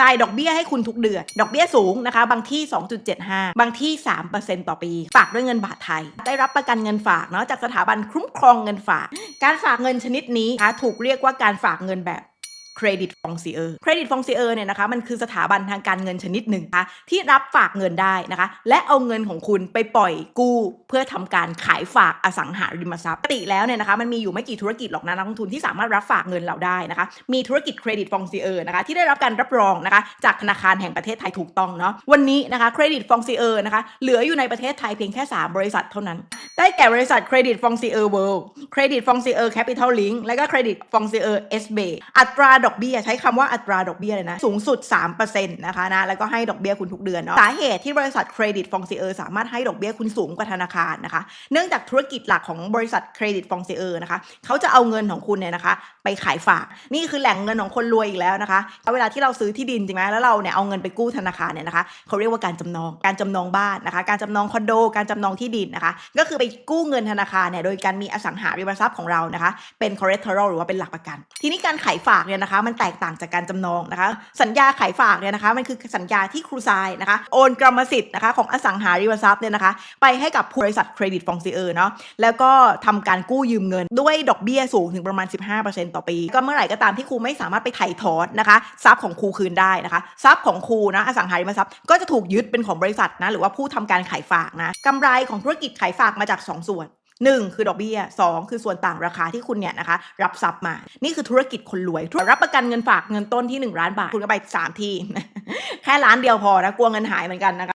จ่ายดอกเบี้ยให้คุณทุกเดือน ดอกเบี้ยสูงนะคะ บางที่ 2.75 บางที่ 3%ต่อปี ฝากด้วยเงินบาทไทย ได้รับประกันเงินฝากเนาะจากสถาบันคุ้มครองเงินฝาก การฝากเงินชนิดนี้นะคะถูกเรียกว่าการฝากเงินแบบ เครดิตฟองซีเออร์เครดิตฟองซีเออร์เนี่ยนะคะมันคือสถาบันทางการเงินชนิดหนึ่งนะคะที่รับฝากเงินได้นะคะ และเอาเงินของคุณไปปล่อยกู้ เพื่อทำการขายฝากอสังหาริมทรัพย์ปกติแล้วเนี่ยนะคะมันมีอยู่ไม่กี่ธุรกิจหรอกนะนักลงทุนที่สามารถรับฝากเงินเราได้นะคะ มีธุรกิจเครดิตฟองซีเออร์นะคะที่ได้รับการรับรองนะคะจากธนาคารแห่งประเทศไทยถูกต้องเนาะวันนี้นะคะเครดิตฟองซีเออร์นะคะเหลืออยู่ในประเทศไทยเพียงแค่ 3 บริษัทเท่านั้น ได้แก่บริษัทเครดิตฟองซีเออร์เวิลด์เครดิตฟองซีเออร์แคปิตอลลิงและก็เครดิตฟองซีเออร์เอสเบอัตราดอกเบี้ยใช้คำว่าอัตราดอกเบี้ยเลยนะ สูงสุด 3%นะคะนะ แล้วก็ให้ดอกเบี้ยคุณทุกเดือนเนาะ สาเหตุที่บริษัทเครดิตฟองซีเออร์สามารถให้ดอกเบี้ยคุณสูงกว่าธนาคารนะคะ เนื่องจากธุรกิจหลักของบริษัทเครดิตฟองซีเออร์นะคะ เขาจะเอาเงินของคุณเนี่ยนะคะ ไปขายฝาก นี่คือแหล่งเงินของคนรวยอีกแล้วนะคะ เวลาที่เราซื้อที่ดินจริงไหมแล้วเราเนี่ยเอาเงินไปกู้ธนาคารเนี่ยนะคะ เขาเรียกว่าการจำนอง การจำนองบ้านนะคะ การจำนองคอนโด การจำนองที่ดินนะคะ ก็คือไปกู้เงินธนาคารเนี่ยโดยการมีอสังหาริมทรัพย์ของเรานะคะ เป็น collateral หรือว่าเป็นหลักประกัน ทีนี้การขายฝากเนี่ยนะคะ มันแตกต่างจากการจำนองนะคะ สัญญาขายฝากเนี่ยนะคะมันคือสัญญาที่ครูทรายนะคะ โอนกรรมสิทธิ์นะคะของอสังหาริมทรัพย์เนี่ยนะคะ ไปให้กับบริษัทเครดิตฟองซีเออร์เนาะแล้วก็ทำการกู้ยืมเงินด้วยดอกเบี้ยสูงถึงประมาณ 15%ต่อปี ก็เมื่อไหร่ก็ตามที่ครูไม่สามารถไปไถ่ถอนนะคะทรัพย์ของครูคืนได้นะคะทรัพย์ของครูนะอสังหาริมทรัพย์ก็จะถูกยึดเป็นของบริษัทนะหรือว่าผู้ทำการขายฝากนะกำไรของธุรกิจขายฝากมาจาก2ส่วน1คือดอกเบี้ย2คือส่วนต่างราคาที่คุณเนี่ยนะคะ รับทรัพย์มา นี่คือธุรกิจคนรวยรับประกันเงินฝากเงินต้นที่ 1 ล้านบาท คุณก็ไป 3 ที่ แค่ล้านเดียวพอนะ กลัวเงินหายเหมือนกันนะคะ